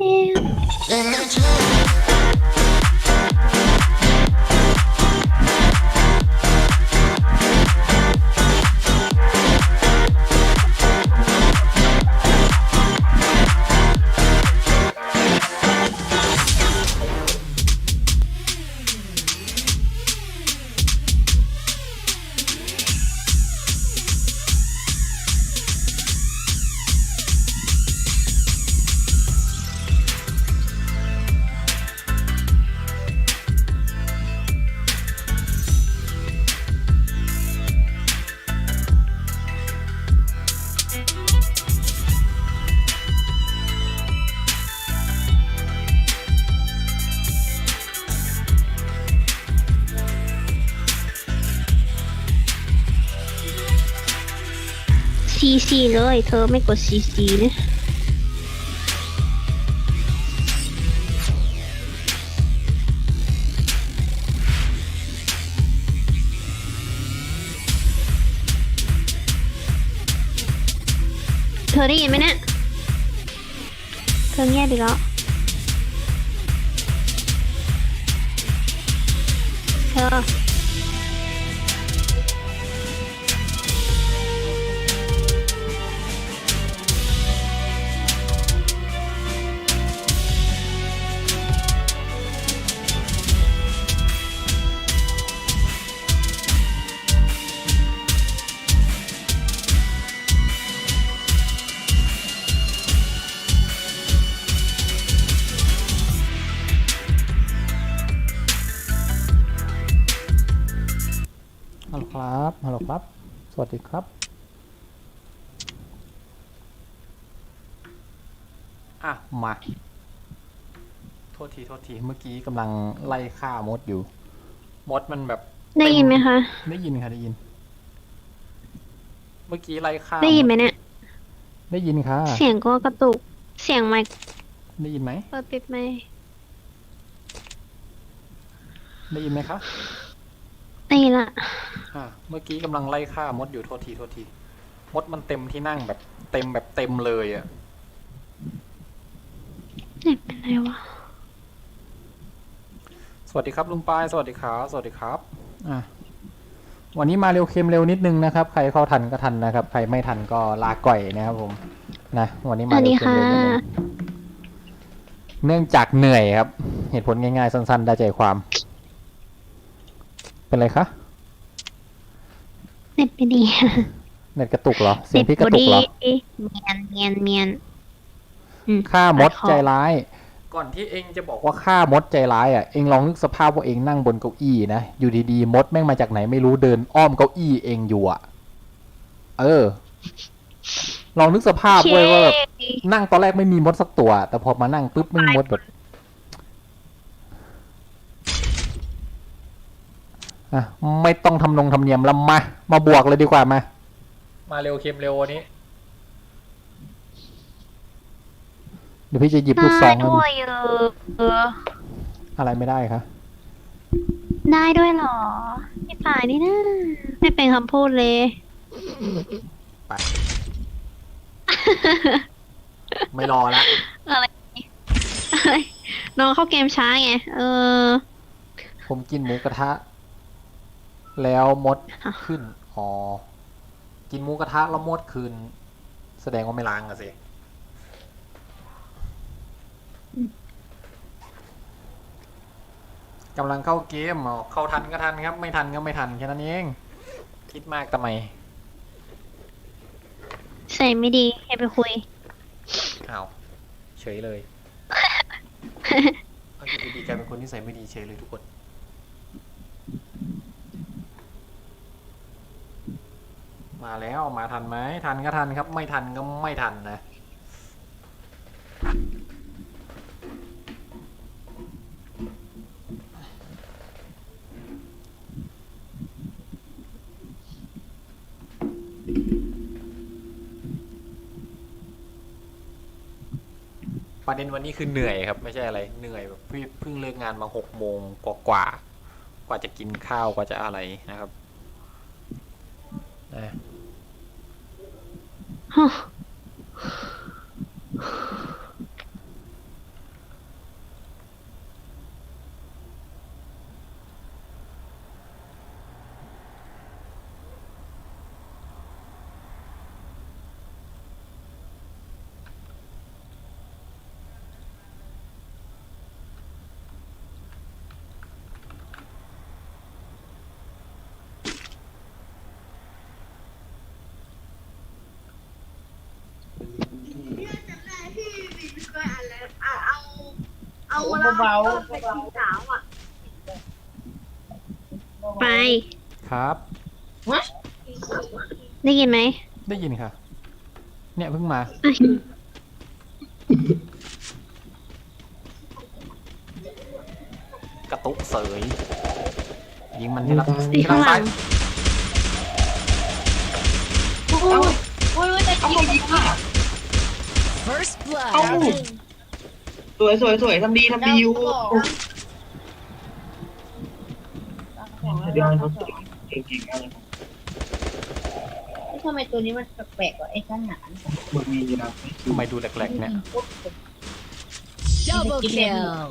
ซี ซีเลย เธอไม่กดซีซีนะเธอได้ยินไหมเนี่ยเธอเงียบไปแล้วเธอ สวัสดีครับ อะ มา โทษที โทษที เมื่อกี้กำลังไล่ฆ่ามดอยู่ มดมันแบบได้ยินไหมคะ ได้ยินค่ะ ได้ยิน เมื่อกี้ไล่ฆ่าได้ยินไหมเนี่ย ได้ยินค่ะ เสียงก็กระตุก เสียงไมค์ได้ยินไหม เปิดปิดไหมค์ได้ยินไหมคะได้ยินละ อะเมื่อกี้กำลังไล่ฆ่ามดอยู่โทษทีโทษทีมดมันเต็มที่นั่งแบบ เต็มแบบเต็มเลยอะเน็ตเป็นไรวะ สวัสดีครับลุงปายสวัสดีครับสวัสดีครับอะวันนี้มาเร็วเค็มเร็วนิดนึงนะครับ ใครเข้าทันก็ทันนะครับ ใครไม่ทันก็ลาก่อยนะครับผม นะ วันนี้สมาวัสเร็ดีวเค็มค่ะเร็วนิดนึงเนื่องจากเหนื่อยครับ เหตุผลง่ายๆ สั้นๆ ได้ใจความ เป็นไรคะเน็ตไม่ดีเน็ตกระตุกเหรอ เสียงพี่กระตุกเหรอเมียนเมียนเมียนอืมฆ่ามดตัคอใจร้าย ก่อนที่เองจะบอกว่าฆ่ามดใจร้ายอะ เองลองนึกสภาพว่าเองนั่งบนเก้าอี้นะ อยู่ดีๆ มดแม่งมาจากไหนไม่รู้เดินอ้อมเก้าอี้เองอยู่อะ เออ ลองนึกสภาพเว้ยว่าแบบนั่งตอนแรกไม่มีมดสักตัว แต่พอมานั่งปุ๊บไม่มีมดแบบ อะไม่ต้องทำนงทำเนียมแล้วมา มาบวกเลยดีกว่ามา มาเร็วเค็มเร็ววันนี้เดี๋ยวพี่จะหยิบลูกซองได้ให้ด้วยเอออะไรไม่ได้คะได้ด้วยเหรอไม่ป่ายนี่นะไม่เป็นคำพูดเลยไปไม่รอละอะไรอะไรน้องเข้าเกมช้าไงเออ ผมกินหมูกระทะ แล้วมดฮะขึ้น อ๋อ กินหมูกระทะแล้วมดคืน แสดงว่าไม่ล้างอะสิ กำลังเข้าเกมอ๋อเข้าทันก็ทันครับ ไม่ทันก็ไม่ทันแค่นั้นเอง คิดมากทำไม ใส่ไม่ดีให้ไปคุย อ้าว เฉยเลย เอาอยู่ดีๆกลายเป็นคนที่ใส่ไม่ดีเฉยเลยทุกคน มาแล้วมาทันไหมทันก็ทันครับ ไม่ทันก็ไม่ทันนะประเด็นวันนี้คือเหนื่อยครับ ไม่ใช่อะไรเหนื่อยแบบเพิ่งเลิกงานมาหกโมงกว่ากว่า กว่าจะกินข้าวกว่าจะอะไรนะครับนะ ฮ เบาไป ครับ ได้ยินไหมได้ยินค่ะ เนี่ยเพิ่งมา กระตุกเสยยิงมันที่รักไอ้ข้างหลังโอ้ยโอ้ยแต่ยิงยิงอะ First เอ้า blood. สวยสวยสวยทำดีทำดีอยู่เดี๋ยวเขาเก่งๆอะไรทำไมตัวนี้มันแปลกๆกว่าไอ้ข้างหนานมันมีนะทำไมดูแหลกๆเนี่ย Double kill.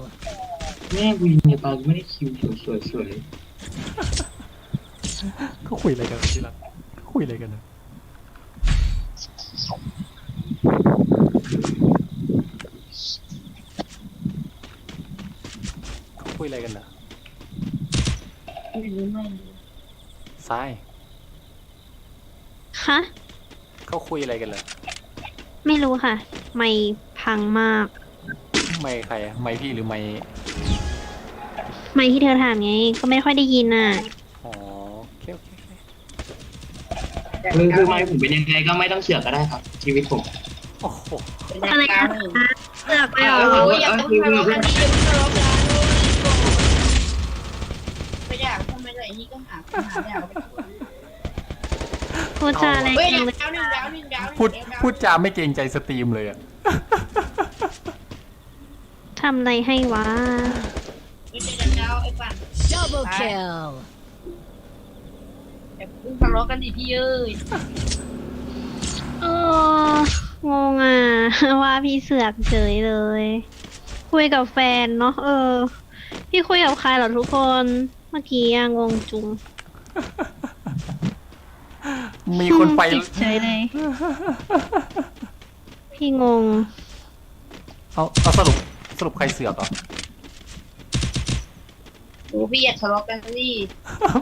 แม่วินเนี่ยตอนไม่ได้คิวสวยสวยเขาคุยอะไรกันที่รักเขาคุยอะไรกันนะเขา คุยอะไรกันนะไม่รู้ไม่รู้ซ้ายคะเขาคุยอะไรกันเลยไม่รู้ค่ะ ไม่พังมาก ไม่ใครอะไม่พี่หรือไม่ไม่ที่เธอถามไง ก็ไม่ค่อยได้ยินอะ อ๋อโอเคโอเคโอเคคือคือไม่ผมเป็นยังไงก็ไม่ต้องเสือกก็ได้ครับ ชีวิตผมโอ้โห อะไรนะเลือกไปเหรอ โอ้ยอย่าต้องทะเลาะกันดิอย่าต้องทะเลาะกันไม่อยากทำไมเลยนี่ก็หาหาดาวพูดจาอะไรเฮ้ยกันดาวหนึ่งดาวหนึ่งดาวหนึ่งพูดพูดจาไม่เกรงใจสตรีมเลยอะทำอะไรให้วะ ไม่ใช่ดาวไอ้ปั่น Double kill. อย่าเพิ่งทะเลาะกันดิพี่เอ้ยเอองงอะ ว่าพี่เสือกเฉยเลย คุยกับแฟนเนาะเออ พี่คุยกับใครเหรอทุกคน เมื่อกี้อะงงจุงมีคนไปติดเฉยเลย พี่งง เอาเอาสรุปสรุปใครเสือกเหรอ โอ้พี่อย่าทะเลาะกันดิ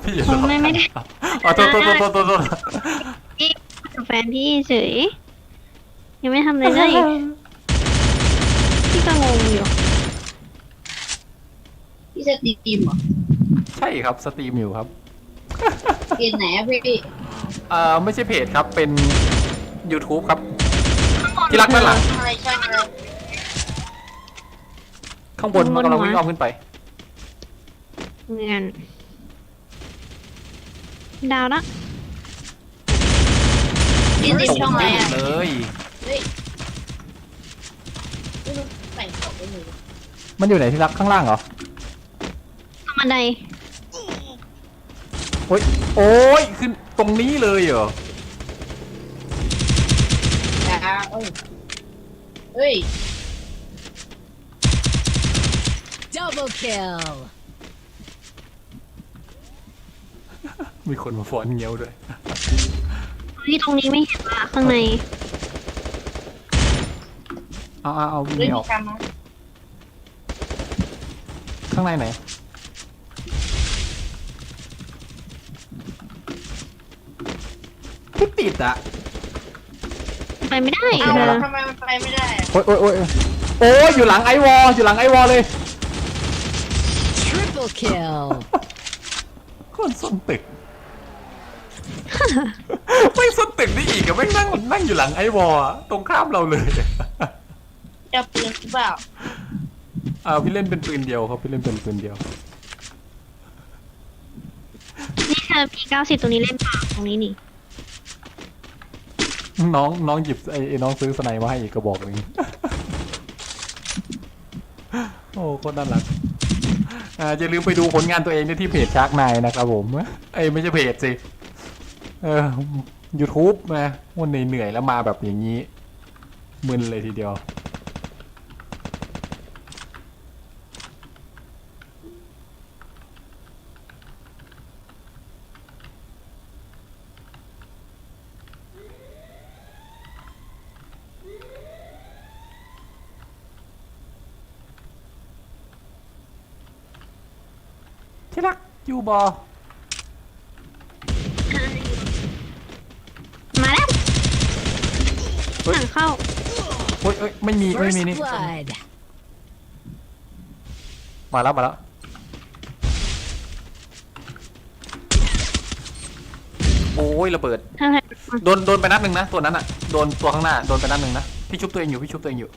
พี่อย่าผมไม่ไม่ได้ อ๋อโทษโทษโทษโทษโทษโทษพี่คุยกับแฟนพี่เฉย ยังไม่ทำอะไรเลยพี่ก็งงอยู่พี่จะตีทีมเหรอ ใช่ครับสตรีมอยู่ครับเกณฑ์ไหนอะพี่เอ่อไม่ใช่เพจครับเป็น YouTube ครับ ที่รักด้านหลัง ใช่ใช่เลยข้างบนมันกำลังวิ่งอ้อมขึ้นไป เงินดาวละนี่ติดช่องอะไรอะเลยไม่รู้ใส่ของไปหนูมันอยู่ไหนที่รักข้างล่างเหรอตรงบันได โอ้ยโอ้ยขึ้นตรงนี้เลยเหรอดาวเอ้ยเฮ้ย Double kill. มีคนมาฟ้อนเงี้ยวด้วย ที่ตรงนี้ไม่เห็นละข้างใน เอาเอาเอาวิ่งเฮ้ยไม่อมีอกคำนะข้างในไหน ไม่ ติดอะไปไม่ได้เอาเธแล้วอทำไมมันไปไม่ได้อะโอ้ยโอ้ยโอ้ยโอ้ยอยู่หลังไอวอลอยู่หลังไอวอลเลย Triple kill. คนส้นตึก ไม่ส้นตึกนี่อีกอะไม่งนั่งนั่งอยู่หลังไอวอลอะตรงข้ามเราเลย จะเปลี่ยนหรือเปล่าอ่าพี่เล่นเป็นปืนเดียวครับพี่เล่นเป็นปืนเดียว นี่เธอมีเก้าสิบตรงนี้เล่นเปล่าตรงนี้นี่ น้องน้องหยิบไอ้น้องซื้อสไนมาให้อีกกระบอกหนึ่งโอ้โคตรน่ารักอ่าอย่าลืมไปดูผลงานตัวเองด้ที่เพจชาร์กนายนะครับผมเอ้ไม่ใช่เพจสิเออยูทูบนะวันเหนื่อยแล้วมาแบบอย่างนี้มึนเลยทีเดียว บอมาแล้วเฮ้ยหลังเข้า เฮ้ยเอ้ยไม่มีไม่ First มีนี่ blood. มาแล้วมาแล้ว โอ้ยระเบิดถ้าใครโดนโดนไปนัดหนึ่งนะตัวนั้นอะโดนตัวข้างหน้าโดนไปนัดหนึ่งนะพี่ชุบตัวเองอยู่พี่ชุบตัวเองอยู่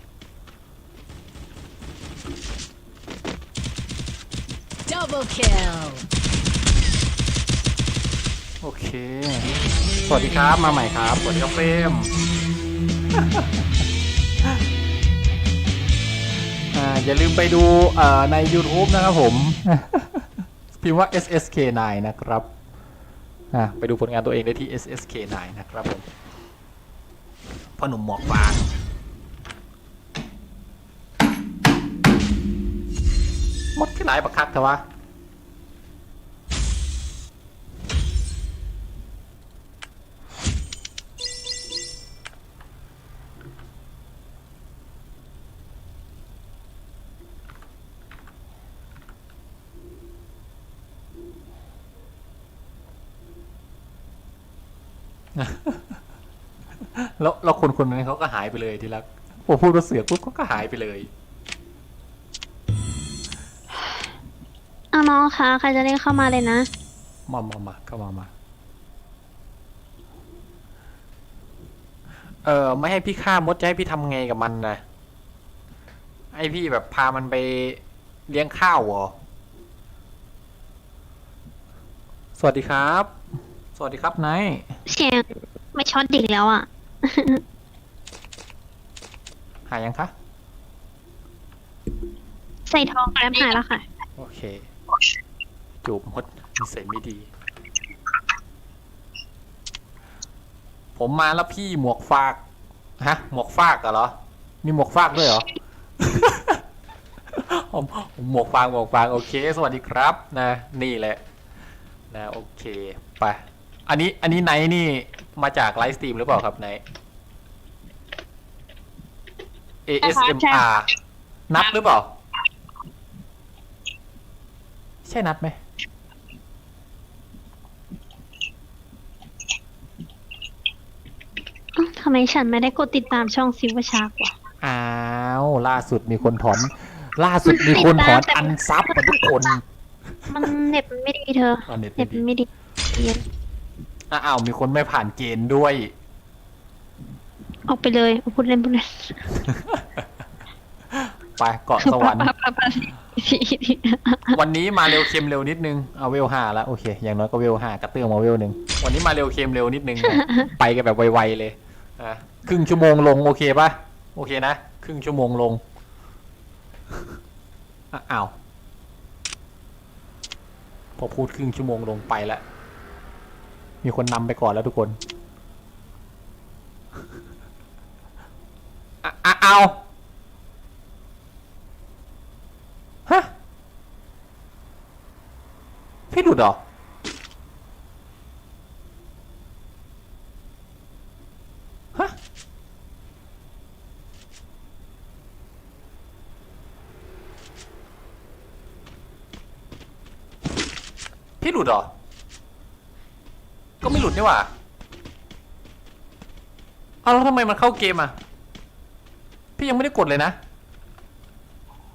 Double kill. โอเค สวัสดีครับมาใหม่ครับ สวัสดีครับเฟรมอ่าอย่าลืมไปดูใน YouTube นะครับผม พิมพ์ว่า SSK9 นะครับอ่าไปดูผลงานตัวเองได้ที่ SSK9 นะครับผมพ่อหนุ่มหมอกฟางมดที่หลายประคักแต่ว่า คนคนนั้นเขาก็หายไปเลยทีละพอพูดว่าเสือกปุ๊บเขาก็หายไปเลย เอาน้องคะใครจะเล่นเข้ามาเลยนะ มามามาเข้ามามา เออไม่ให้พี่ฆ่ามดจะให้พี่ทำไงกับมันนะให้พี่แบบพามันไปเลี้ยงข้าวเหรอ สวัสดีครับ สวัสดีครับไนาย เสียงไม่ช็อตดิกแล้วอะ หายยังคะ ใส่ทองแล้วหายแล้วค่ะ โอเค จูบมดนิสัยไม่ดี ผมมาแล้วพี่หมวกฟาก ฮะ หมวกฟากอะเหรอ มีหมวกฟากด้วยเหรอผมผมหมวกฟางหมวกฟางโอเค สวัสดีครับ นะ นี่แหละ นะ โอเค ไป อันนี้ อันนี้ไนท์นี่ มาจากไลฟ์สตรีมหรือเปล่าครับไนท์ ASMR นับหรือเปล่า ใช่นัดไหม อ้าวทำไมฉันไม่ได้กดติดตามช่องซิวชากวะ อ้าว ล่าสุดมีคนถอน ล่าสุดมีคนถอนอันซับมาทุกคนมันเน็ตมันไม่ดีเธออ๋อเน็ตเน็ไม่ตดีมันไม่ดีเย็นอ้าวมีคนไม่ผ่านเกณฑ์ด้วย ออกไปเลยพูดเล่นพูดเล่นไปเกาะสวรรค์วันนี้มาเร็วเค็มเร็วนิดนึง เอาเวลห้าแล้วโอเค อย่างน้อยก็เวลห้ากระเตื้องมาเวลหนึ่ง วันนี้มาเร็วเค็มเร็วนิดนึง ไปกันแบบไวๆเลยอะครึ่งชั่วโมงลงโอเคปะโอเคนะ ครึ่งชั่วโมงลงอะอ้าว พอพูดครึ่งชั่วโมงลงไปแล้ว มีคนนำไปก่อนแล้วทุกคน อะอะเอาฮะพี่หลุดเหรอฮะพี่หลุดเหรอ ก็ไม่หลุดนี่หว่า เอาแล้วทำไมมันเข้าเกมอะ พี่ยังไม่ได้กดเลยนะ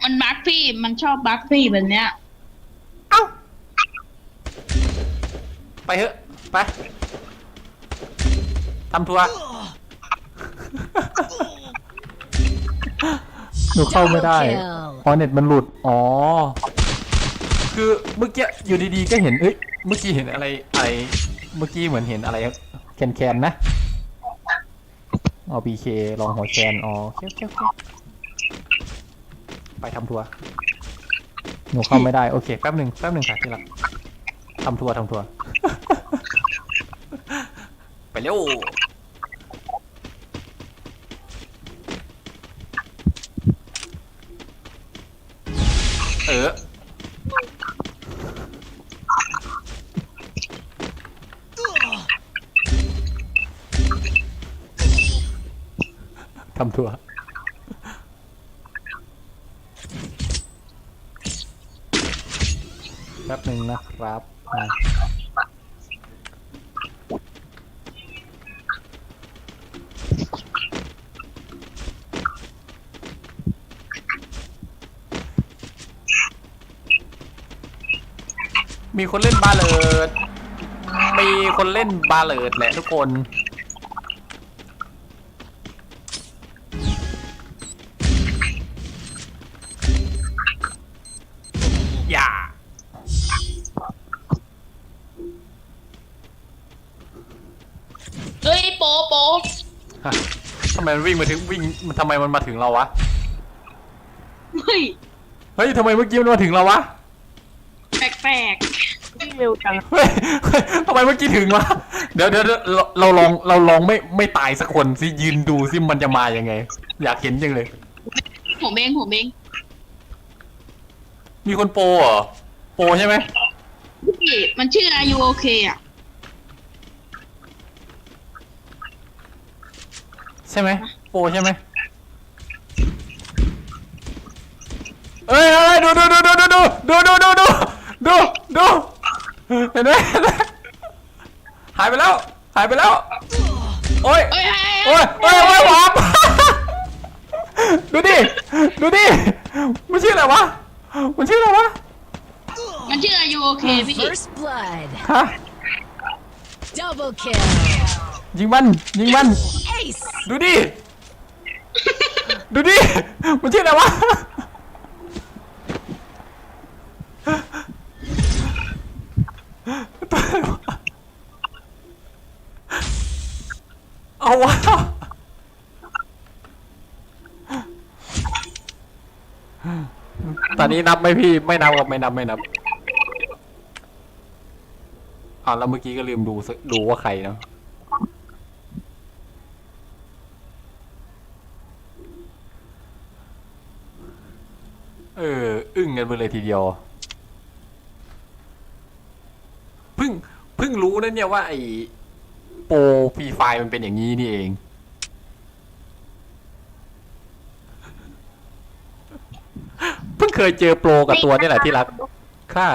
มันบั๊กพี่ มันชอบบั๊กพี่แบบเนี้ย เอ้า ไปเถอะ ไปทำทัวร์หนูเข้าไม่ได้ Double kill. อ๋อเน็ตมันหลุด อ๋อ คือเมื่อกี้อยู่ดีๆก็เห็น เอ้ย เมื่อกี้เห็นอะไรอะไร เมื่อกี้เหมือนเห็นอะไรแคนแคนๆนะ อ๋อบีเคลองหัวแคนอ๋อโอเคโอเคโอเคไปทำทัวร์หนูเข้าไม่ได้ โอเค แป๊บหนึ่งแป๊บหนึ่งค่ะที่รักทำทัวร์ทำทัวร์ ไปเร็ว มีคนเล่นบาเลิด มีคนเล่นบาเลิดแหละทุกคน อย่า เฮ้ยโปโปฮะทำไมมันวิ่งมาถึงวิ่งมันทำไมมันมาถึงเราวะ เฮ้ยเฮ้ยทำไมเมื่อกี้มันมาถึงเราวะ แปลก เร็วจังเฮ้ยเฮ้ยทำไมเมื่อกี้ถึงวะเดี๋ยวเดี๋ยวเดี๋ยวเราเราลองเราลองไม่ไม่ตายสักคนสิยืนดูสิมันจะมายังไง อยากเห็นจังเลยๆผมเองผมเองมีคนโปรเหรอโปรใช่ไหมพี่มันชื่ออายุโอเคอะใช่ไหมโปรใช่ไหมเอ้ยเอ้ยดูดูดูดูดูดูดูดูดูดูดูดู เห็นไหมเห็นไหมหายไปแล้ว หายไปแล้ว โอ้ยเฮ้ยเฮ้ยโอ้ยโอ้ยโอ้ยหวามดูดิ ดูดิ มันชื่ออะไรวะ มันชื่ออะไรวะ มันชื่ออายุโอเคพี่ First blood. ฮะ Double kill. ยิงมัน ยิงมัน Ace. ดูดิ ดูดิ มันชื่ออะไรวะ เอาวะ ตอ นี้นับไหมพี่ไม่นับกับไม่นับไม่นับอ่าแล้วเมื่อกี้ก็ลืมดูดูว่าใครเนาะเออ อึ้งกันไปเลยทีเดียวเพิ่งเพิ่งรู้นะเนี่ยว่าไอ้โปรฟรีไฟมันเป็นอย่างนี้นี่เอง เพิ่งเคยเจอโปรกับตัวนี่แหละที่รักค่ะ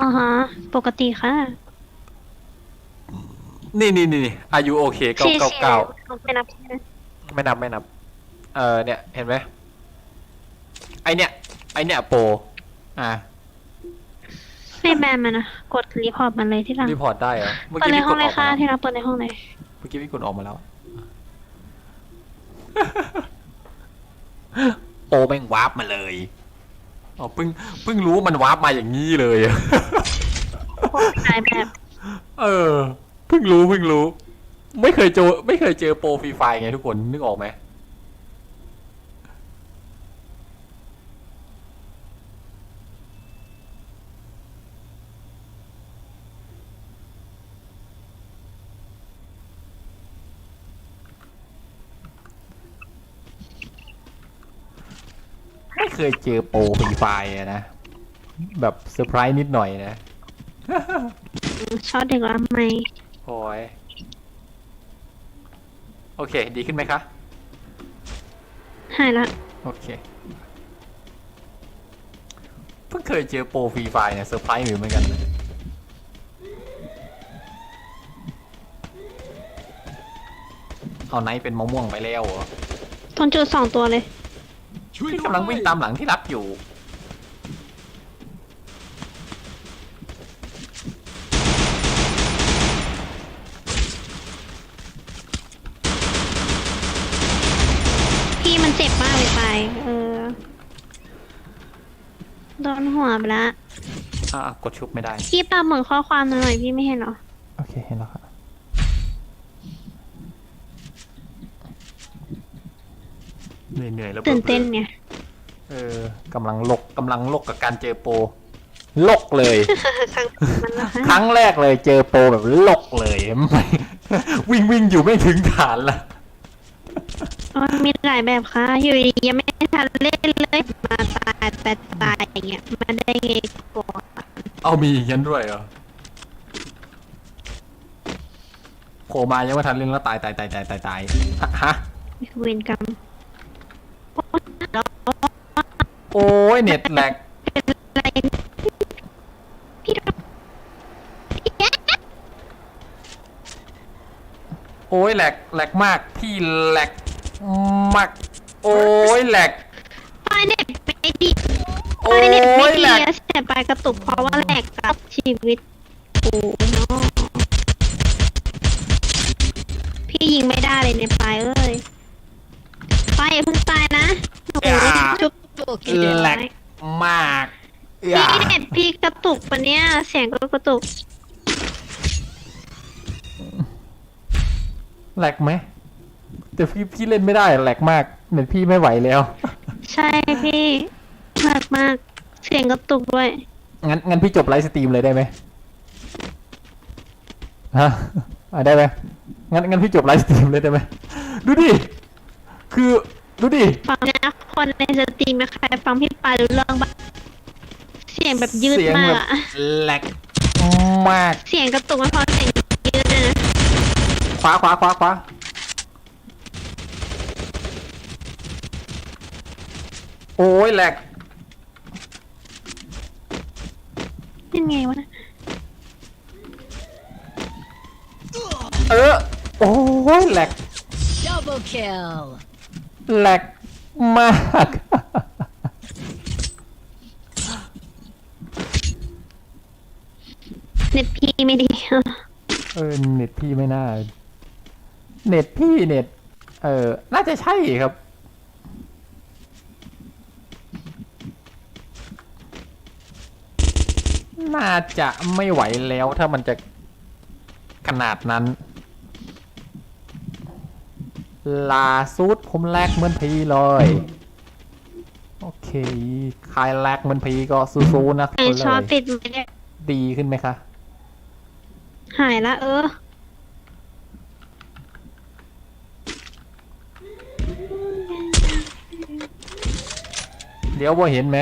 อ๋อฮะปกติค่ะนี่นี่นี่อายุโอเคเก้าชี่เก้าเก้าไม่นับใช่ไหมไม่นับไม่นับ เออเนี่ย เห็นไหมไอเนี่ย ไอเนี่ยโปรอ่าไม่แบนมันนะกดรีพอร์ตมันเลยที่หลังรีพอร์ตได้เหรอเมื่อเปิดกี้ในพี่ห้กองดเลอยอกค่ะมาแล้วที่รักเปิดในห้องเลยเมื่อกี้พี่กดออกมาแล้ว โอแม่งวาร์ปมาเลยอ๋อเพิ่งเพิ่งรู้ว่ามันวาร์ปมาอย่างนี้เลยหายแบบเออเพิ่งรู้เพิ่งรู้ ไม่เคยเจอไม่เคยเจอโปรฟรีไฟล์ไงทุกคนนึกออกไหม เคยเจอโปรฟรีไฟล์อะนะ แบบเซอร์ไพรส์นิดหน่อยนะชอบเด็กว่าไหมโอ้ยโอเค ดีขึ้นไหมคะ หายละโอเค เพิ่งเคยเจอโปรฟรีไฟล์เนี่ยเซอร์ไพรส์อยู่เหมือนกันนะเอาไนท์เป็นมะม่วงไปแล้วเหรอทนจุดสองตัวเลย ที่กำลังวิ่งตามหลังที่รักอยู่ พี่มันเจ็บมากเลยไป เออ โดนหัวไปละอะกดชุบไม่ได้ พี่ปาเหมือนข้อความหน่อยพี่ไม่เห็นเหรอ โอเค เห็นแล้วครับ เหนื่อยๆแล้วตื่นเต้นไงเออกำลังลกกำลังลกกับการเจอโปรลกเลย ครั้งมันละครั้งแรกเลยเจอโปรแบบลกเลยไม่วิ่งวิ่งอยู่ไม่ถึงฐานละอ๋อมีหลายแบบค่ะ อยู่ดีๆยังไม่ทันเล่นเลยมาตายแต่ตายอย่างเงี้ยมันได้ไงก่อนเอามีอย่างนั้นด้วยเหรอโผล่มายังไม่ทันเล่นแล้วตายตายตายตายตายตายฮะฮะนี่คือเวรกรรม โอ้ยเน็ตแหลกอะไรพี่โอ้ยแหลกแหลกมากพี่แหลกมากโอ้ยแหลกปาเน็ตไม่ดีโโอ้ไม่ได้ไม่ยดีแหลกอะเสียไปกระตุกเพราะว่าแหลกกับชีวิตโอ้เนาะพี่ยิงไม่ได้เลยในปลายเอ้ ชุบ Double เดี๋ยว kill. แหลกมากพี่อ่าเน็ตพี่กระตุกปะเนี่ยเสียงก็กระตุกแหลกไหมแต่พี่พี่เล่นไม่ได้แหลกมากเน็ตพี่ไม่ไหวแล้ว ใช่พี่มากมากเสียงกระตุกด้วย งั้นงั้นพี่จบไลฟ์สตรีมเลยได้ไหมฮะอะได้ไหมงั้นงั้นพี่จบไลฟ์สตรีมเลยได้ไหมดูดิ คือดูดิฟังนะ คนในสตรีมนะใครฟังพี่ปารู้เรื่องบ้างเสียงแบบยืดเสียงมาแบกบอะแหลกมาก เสียงกระตุกไม่พอเสียงยืดเลยนะขวาขวาขวาขวาโอ้ยแหลกยังไงวะเออ โอ้ยแหลก Double kill. แหลก มาก เน็ตพี่ไม่ดีเออเน็ตพี่ไม่น่า เน็ตพี่เน็ต เออ น่าจะใช่ครับ น่าจะไม่ไหวแล้วถ้ามันจะขนาดนั้น ลาสุดผมแลกเหมือนพีเลย โอเค ใครแลกเหมือนพีก็สู้ๆนะไอคนชอบเลยติดไหมเนี่ยดีขึ้นไหมคะ หายละเออ เดี๋ยวว่าเห็นไหม